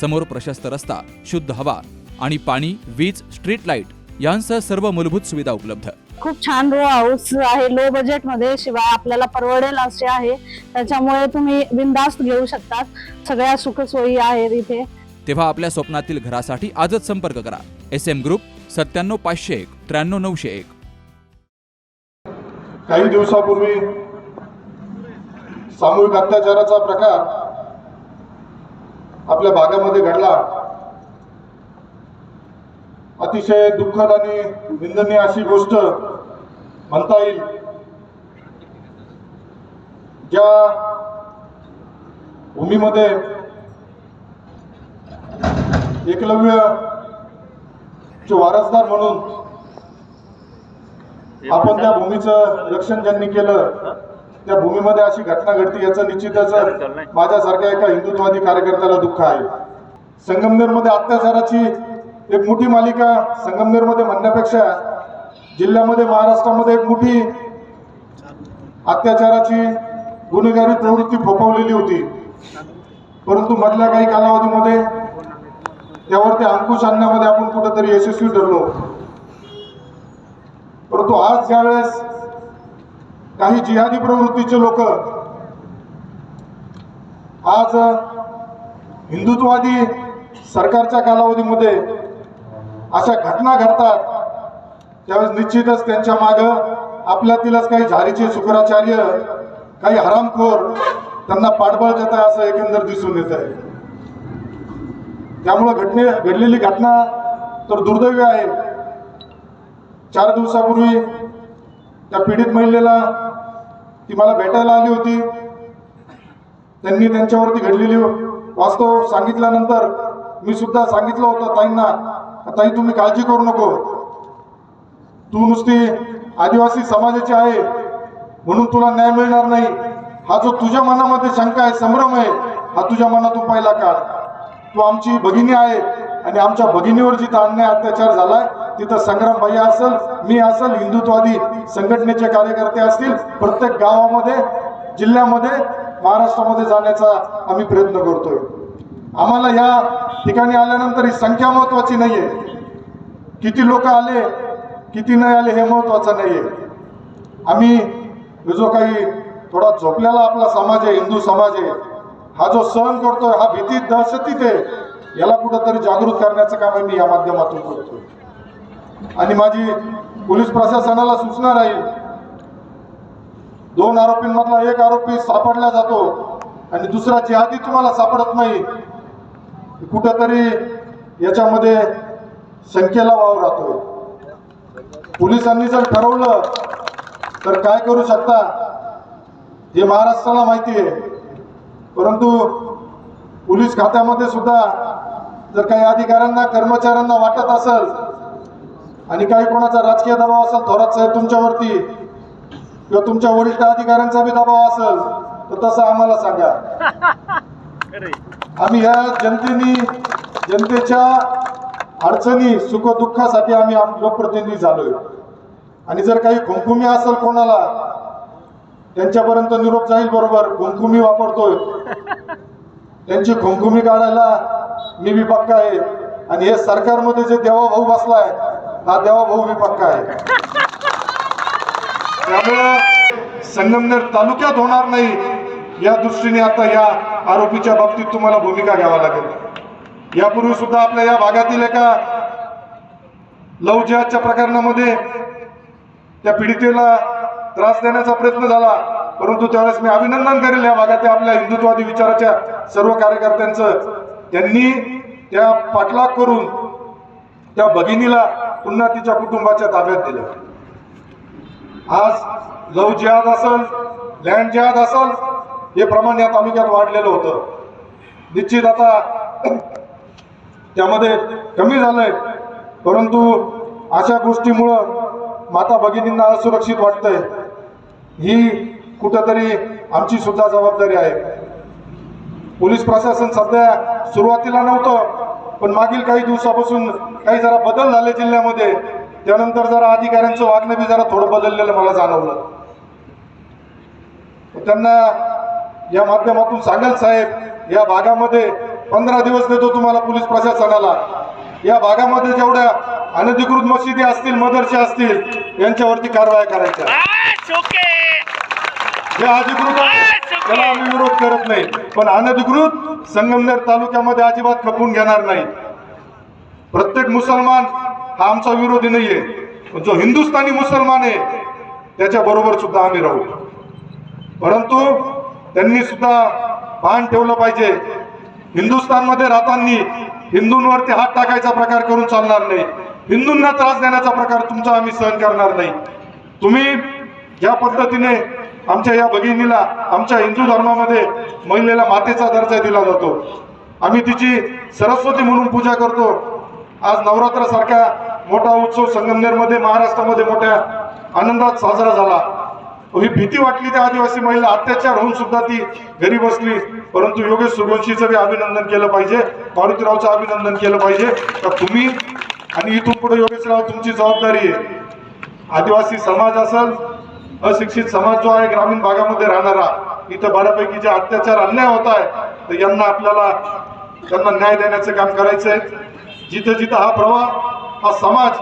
समोर प्रशस्त रस्ता शुद्ध हवा आणि पाणी वीज स्ट्रीट लाइट यांसह सर्व मूलभूत सुविधा उपलब्ध. खूप छान रो हाऊस आहे. लो बजेटमध्ये शिवाय आपल्याला परवडेल असे आहे. त्याच्यामुळे तुम्ही बिंदास्त घेऊ शकतात. सगळ्या सुखसोयी आहेत इथे. तेव्हा आपल्या स्वप्नातील घरासाठी आजच संपर्क करा. एस एम ग्रुप सत्त्याण्णव पाचशे एक त्र्याण्णव नऊशे एक. काही दिवसापूर्वी सामूहिक अत्याचाराचा प्रकार आपल्या भागामध्ये घडला. अतिशय दुःखद आणि निंदनीय अशी गोष्ट म्हणता येईल. ज्या भूमीमध्ये एकलव्य चे वारसदार म्हणून आपण त्या भूमीचं रक्षण ज्यांनी केलं त्या भूमीमध्ये अशी घटना घडती याचं निश्चितच माझ्यासारख्या एका हिंदुत्ववादी कार्यकर्त्याला दुःख आहे. संगमनेरमध्ये अत्याचाराची एक मोठी मालिका संगमनेरमध्ये म्हणण्यापेक्षा जिल्ह्यामध्ये महाराष्ट्रामध्ये एक मोठी अत्याचाराची गुन्हेगारी प्रवृत्ती फोफवलेली होती. परंतु मधल्या काही कालावधीमध्ये त्यावरती अंकुश आणण्यामध्ये आपण कुठेतरी यशस्वी ठरलो. परंतु आज ज्यावेळेस काही जिहादी प्रवृत्तीचे लोक. आज हिंदुत्ववादी सरकारच्या कालावधीमध्ये अशा घटना घडतात. त्यावेळेस निश्चितच त्यांच्या माग आपल्यातीलच काही झारीचे शुक्राचार्य काही हरामखोर त्यांना पाठबळ देत आहे असं एकंदर दिसून येत आहे. त्यामुळं घटने घडलेली घटना तर दुर्दैवी आहे. चार दिवसापूर्वी त्या पीडित महिलेला ती मला भेटायला आली होती. त्यांनी त्यांच्यावरती घडलेली वास्तव सांगितल्यानंतर मी सुद्धा सांगितलं होतं ताईंना ताई तुम्ही काळजी करू नको. तू नुसती आदिवासी समाजाची आहे म्हणून तुला न्याय मिळणार नाही. हा जो तुझ्या मनामध्ये शंका आहे संभ्रम आहे हा तुझ्या मनातून पहिला काढ. तू आमची भगिनी आहे आणि आमच्या भगिनीवर जिथं अन्याय अत्याचार झालाय तिथं संग्राम भाई असेल मी असेल हिंदुत्वादी संघटनेचे कार्यकर्ते असतील प्रत्येक गावामध्ये जिल्ह्यामध्ये महाराष्ट्रामध्ये जाण्याचा आम्ही प्रयत्न करतोय. आम्हाला या ठिकाणी आल्यानंतर ही संख्या महत्वाची नाहीये. किती लोक आले किती नाही आले हे महत्वाचं नाहीये. आम्ही जो काही थोडा झोपलेला आपला समाज आहे हिंदू समाज आहे हा जो सहन करतोय हा भीती दहशतीत आहे याला कुठंतरी जागृत करण्याचं काम आम्ही या माध्यमातून करतोय. आणि माझी पोलीस प्रशासनाला सूचना राहील. दोन आरोपींमधला एक आरोपी सापडला जातो आणि दुसरा जिहादी तुम्हाला सापडत नाही. कुठंतरी याच्यामध्ये शंकेला वाव राहतोय. पोलिसांनी जर ठरवलं तर काय करू शकता? हे महाराष्ट्राला माहिती आहे. परंतु पोलीस खात्यामध्ये सुद्धा जर काही अधिकाऱ्यांना कर्मचाऱ्यांना वाटत असेल आणि काही कोणाचा राजकीय दबाव असेल थोरात साहेब तुमच्यावरती किंवा तुमच्या वरिष्ठ अधिकाऱ्यांचा बी दबाव असेल तर तसं आम्हाला सांगा. आम्ही ह्या जनतेनी जनतेच्या अडचणी सुखदुःखासाठी आम्ही आम- लोकप्रतिनिधी झालोय. आणि जर काही खुमखुमी असेल कोणाला त्यांच्यापर्यंत निरोप जाईल बरोबर खुमखुमी वापरतोय. त्यांची खुमखुमी काढायला मी बी पक्का आहे. आणि हे सरकारमध्ये जे देवाभाऊ बसलाय हा देवाभाऊ बी पक्का आहे. त्यामुळं संगमनेर तालुक्यात होणार नाही. या दृष्टीने आता या आरोपीच्या बाबतीत तुम्हाला भूमिका घ्यावा लागेल. यापूर्वी सुद्धा आपल्या या भागातील एका लव जिहादच्या प्रकरणामध्ये त्या पीडितेला त्रास देण्याचा प्रयत्न झाला. परंतु त्यावेळेस मी अभिनंदन करेल या भागातील आपल्या हिंदुत्ववादी विचाराच्या सर्व कार्यकर्त्यांचं. त्यांनी त्या पाठलाग करून त्या भगिनीला पुन्हा तिच्या कुटुंबाच्या ताब्यात दिलं. आज लव जिहाद असल लँड जिहाद असल हे प्रमाण या तालुक्यात वाढलेलं होतं. निश्चित आता त्यामध्ये कमी झालंय. परंतु अशा गोष्टीमुळं माता भगिनींना असुरक्षित वाटतंय. ही कुठंतरी आमची सुद्धा जबाबदारी आहे. पोलीस प्रशासन सध्या सुरुवातीला नव्हतं. पण मागील काही दिवसापासून काही जरा बदल झाले जिल्ह्यामध्ये. त्यानंतर जरा अधिकाऱ्यांचं वागणं बी जरा थोडं बदललेलं मला जाणवलं. त्यांना या माध्यमातून सांगाल साहेब या भागामध्ये पंधरा दिवस देतो तुम्हाला पोलीस प्रशासनाला. या भागामध्ये जेवढ्या अनधिकृत मशिदी असतील मदरसे असतील यांच्यावरती कारवाया करायच्या. अधिकृत त्याला आम्ही विरोध करत नाही. पण अनधिकृत संगमनेर तालुक्यामध्ये अजिबात खपून घेणार नाही. प्रत्येक मुसलमान हा आमचा विरोधी नाहीये. जो हिंदुस्थानी मुसलमान आहे त्याच्या बरोबर सुद्धा आम्ही राहू. परंतु त्यांनी सुद्धा भान ठेवलं पाहिजे. हिंदुस्थानमध्ये राहताना हिंदूंवरती हात टाकायचा प्रकार करून चालणार नाही. हिंदूंना त्रास देण्याचा प्रकार तुमचा आम्ही सहन करणार नाही. तुम्ही ज्या पद्धतीने आमच्या या भगिनीला आमच्या हिंदू धर्मामध्ये महिलेला मातेचा दर्जा दिला जातो. आम्ही तिची सरस्वती म्हणून पूजा करतो. आज नवरात्रासारखा मोठा उत्सव संगमनेरमध्ये महाराष्ट्रामध्ये मोठ्या आनंदात साजरा झाला. ही भीती वाटली त्या आदिवासी महिला अत्याचार होऊन सुद्धा ती घरी बसली. परंतु योगेश सूर्यवंशीचं बी अभिनंदन केलं पाहिजे मारुतीरावचं अभिनंदन केलं पाहिजे. तर तुम्ही आणि इथून पुढे योगेशराव तुमची जबाबदारी आहे. आदिवासी समाज असेल अशिक्षित समाज जो आहे ग्रामीण भागामध्ये राहणारा इथं बऱ्यापैकी जे अत्याचार अन्याय होत आहे तर यांना आपल्याला त्यांना न्याय देण्याचं काम करायचंय. जिथं जिथं हा प्रवाह हा समाज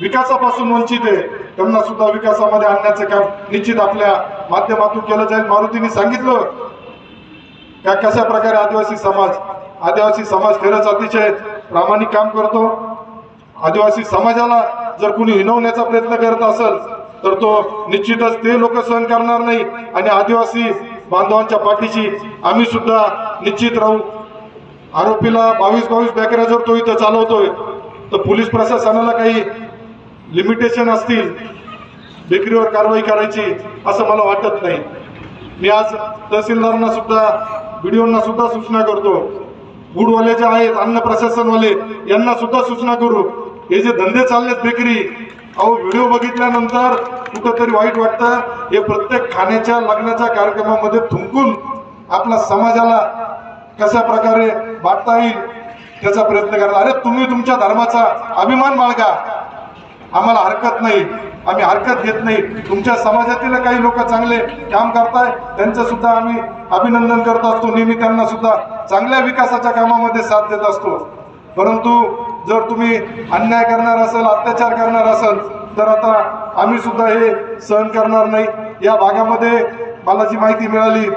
विकासापासून वंचित आहे त्यांना सुद्धा विकासामध्ये आणण्याचं काम निश्चित आपल्या माध्यमातून केलं जाईल. मारुतीने सांगितलं का कशा प्रकारे आदिवासी समाज आदिवासी समाज खरंच अतिशय प्रामाणिक काम करतो. आदिवासी समाजाला जर कुणी हिनवण्याचा प्रयत्न करत असेल तर तो निश्चितच ते लोक सहन करणार नाही. आणि आदिवासी बांधवांच्या पाठीशी आम्ही सुद्धा निश्चित राहू. आरोपीला बावीस बावीस बॅकऱ्या जर तो इथं चालवतोय तर पोलीस प्रशासनाला काही लिमिटेशन असतील. बेकरीवर कारवाई करायची असं मला वाटत नाही. मी आज तहसीलदारांना सुद्धा व्हिडिओना सुद्धा सूचना करतो. गुडवाले जे आहेत अन्न प्रशासनवाले यांना सुद्धा सूचना करू. हे जे धंदे चाललेत बेकरी अहो व्हिडिओ बघितल्यानंतर कुठंतरी वाईट वाटतं. हे प्रत्येक खाण्याच्या लग्नाच्या कार्यक्रमामध्ये थुंकून आपल्या समाजाला कशा प्रकारे वाटता येईल त्याचा प्रयत्न करा अरे तुम्ही तुमच्या धर्माचा अभिमान बाळगा. आम्हाला हरकत नाही. आम्ही हरकत घेत नाही. तुमच्या समाजातील काही लोक चांगले काम करताय त्यांचं सुद्धा आम्ही अभिनंदन करत असतो. नेहमी त्यांना सुद्धा चांगल्या विकासाच्या कामामध्ये साथ देत असतो. परंतु जर तुम्ही अन्याय करणार असाल अत्याचार करणार असाल तर आता आम्ही सुद्धा हे सहन करणार नाही. या भागामध्ये मला जी माहिती मिळाली.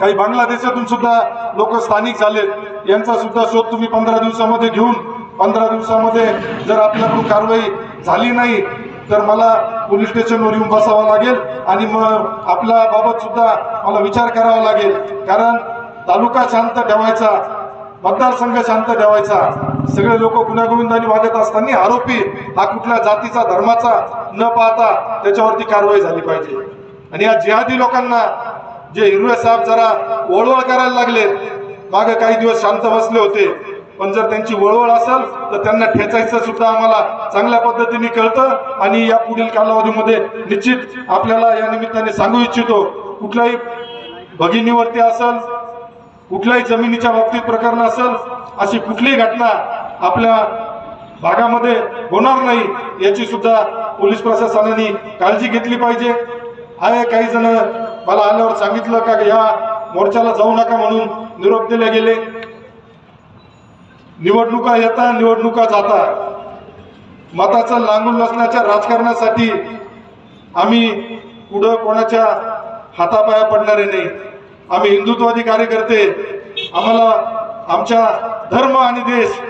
काही बांगलादेशातून सुद्धा लोक स्थानिक झाले यांचा सुद्धा शोध तुम्ही पंधरा दिवसामध्ये घेऊन पंधरा दिवसामध्ये जर आपल्याकडून कारवाई झाली नाही तर मला पोलीस स्टेशनवर येऊन बसावं लागेल आणि मग आपल्या बाबत सुद्धा मला विचार करावा लागेल. कारण तालुका शांत ठेवायचा मतदारसंघ शांत ठेवायचा. सगळे लोक गुन्ह्यागोविंदाने वागत असताना आरोपी हा कुठल्या जातीचा धर्माचा न पाहता त्याच्यावरती कारवाई झाली पाहिजे. आणि या जिहादी लोकांना जे हिरवे साहेब जरा वळवळ करायला लागले मागे काही दिवस शांत बसले होते पण जर त्यांची वळवळ असेल तर त्यांना ठेचायचं सुद्धा आम्हाला चांगल्या पद्धतीने कळतं आणि या पुढील कालावधीमध्ये निश्चित आपल्याला या निमित्ताने सांगू इच्छितो कुठल्याही भगिनीवरती असेल कुठल्याही जमिनीच्या बाबतीत प्रकरण असेल अशी कुठलीही घटना आपल्या भागामध्ये होणार नाही याची सुद्धा पोलीस प्रशासनाने काळजी घेतली पाहिजे. आहे काही जण मला आल्यावर सांगितलं का या मोर्चाला जाऊ नका म्हणून निरोप दिले गेले. निवडणुका येता निवडणुका जाता. मताचं लांबून नसण्याच्या राजकारणासाठी आम्ही पुढं कोणाच्या हातापाया पडणारे नाही. आम्ही हिंदुत्ववादी कार्यकर्ते आम्हाला आमच्या धर्म आणि देश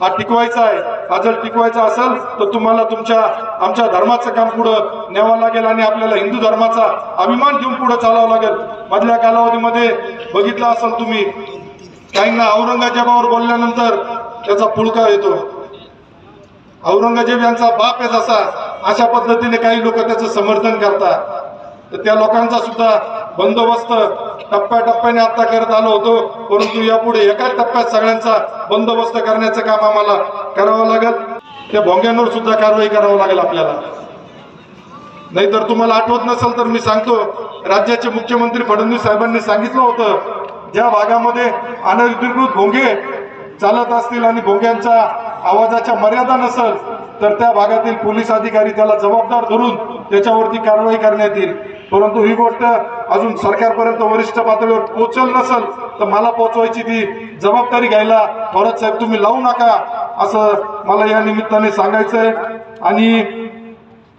हा टिकवायचा आहे. हा जर टिकवायचा असेल तर तुम्हाला तुमच्या आमच्या धर्माचं काम पुढं न्यावं लागेल आणि आपल्याला हिंदू धर्माचा अभिमान घेऊन पुढं चालावं लागेल. मधल्या कालावधीमध्ये बघितलं असाल तुम्ही काहींना औरंगजेबावर बोलल्यानंतर त्याचा पुळका येतो. औरंगजेब यांचा बाप आहे जसा अशा पद्धतीने काही लोक त्याचं समर्थन करतात. तर त्या लोकांचा सुद्धा बंदोबस्त टप्प्याटप्प्याने आता करत आलो होतो परंतु यापुढे एकाच टप्प्यात सगळ्यांचा बंदोबस्त करण्याचं काम आम्हाला करावं लागेल. त्या भोंग्यांवर सुद्धा कारवाई करावं लागेल आपल्याला. नाहीतर तुम्हाला आठवत नसेल तर मी सांगतो राज्याचे मुख्यमंत्री फडणवीस साहेबांनी सांगितलं होतं ज्या भागामध्ये अनधिकृत भोंगे चालत असतील आणि भोंग्यांच्या आवाजाच्या मर्यादा नसेल तर त्या भागातील पोलीस अधिकारी त्याला जबाबदार धरून त्याच्यावरती कारवाई करण्यात येईल. परंतु ही गोष्ट अजून सरकारपर्यंत वरिष्ठ पातळीवर पोचल नसेल तर मला पोचवायची ती जबाबदारी घ्यायला थोरात साहेब तुम्ही लावू नका असं मला या निमित्ताने सांगायचं आहे आणि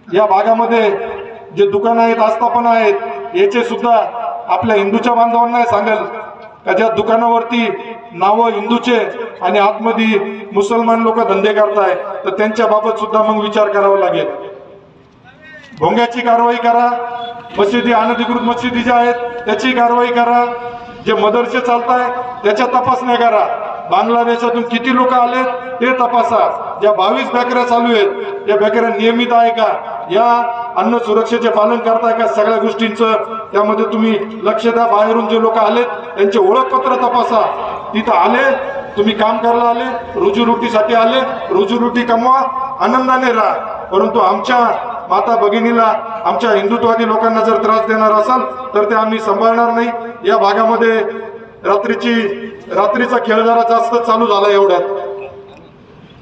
या भागामध्ये जे दुकानं आहेत आस्थापना आहेत याचे सुद्धा आपल्या हिंदूच्या बांधवांना सांगेल का ज्या दुकानावरती नावं हिंदूचे आणि आतमध्ये मुसलमान लोक धंदे करताय तर त्यांच्या बाबत सुद्धा मग विचार करावा लागेल. भोंग्याची कारवाई करा. मशिदी अनधिकृत मशिदी ज्या आहेत त्याची कारवाई करा. जे मदरसे चालताय त्याच्या तपासण्या करा. बांगलादेशातून किती लोक आले ते तपासा. ज्या बावीस बॅकऱ्या चालू आहेत या बॅकऱ्या नियमित आहे का? या अन्न सुरक्षेचे पालन करताय का? सगळ्या गोष्टींचं त्यामध्ये तुम्ही लक्ष द्या. बाहेरून जे लोक आलेत त्यांचे ओळखपत्र तपासा. तिथं आले तुम्ही काम करायला आले रोजीरोटीसाठी आले रोजीरोटी कमवा आनंदाने राहा. परंतु आमच्या माता भगिनीला आमच्या हिंदुत्वादी लोकांना जर त्रास देणार असाल तर ते आम्ही सांभाळणार नाही. या भागामध्ये रात्रीची रात्रीचा खेळ जरा जास्त चालू झाला एवढ्यात.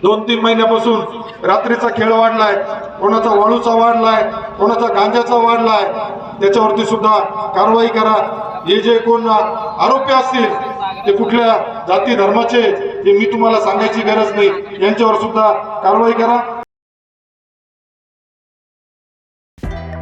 दोन तीन महिन्यापासून रात्रीचा खेळ वाढलाय. कोणाचा वाळूचा वाढलाय कोणाचा गांजाचा वाढलाय त्याच्यावरती सुद्धा कारवाई करा. हे जे कोण आरोपी असतील ते कुठल्या जाती धर्माचे हे मी तुम्हाला सांगायची गरज नाही. यांच्यावर सुद्धा कारवाई करा.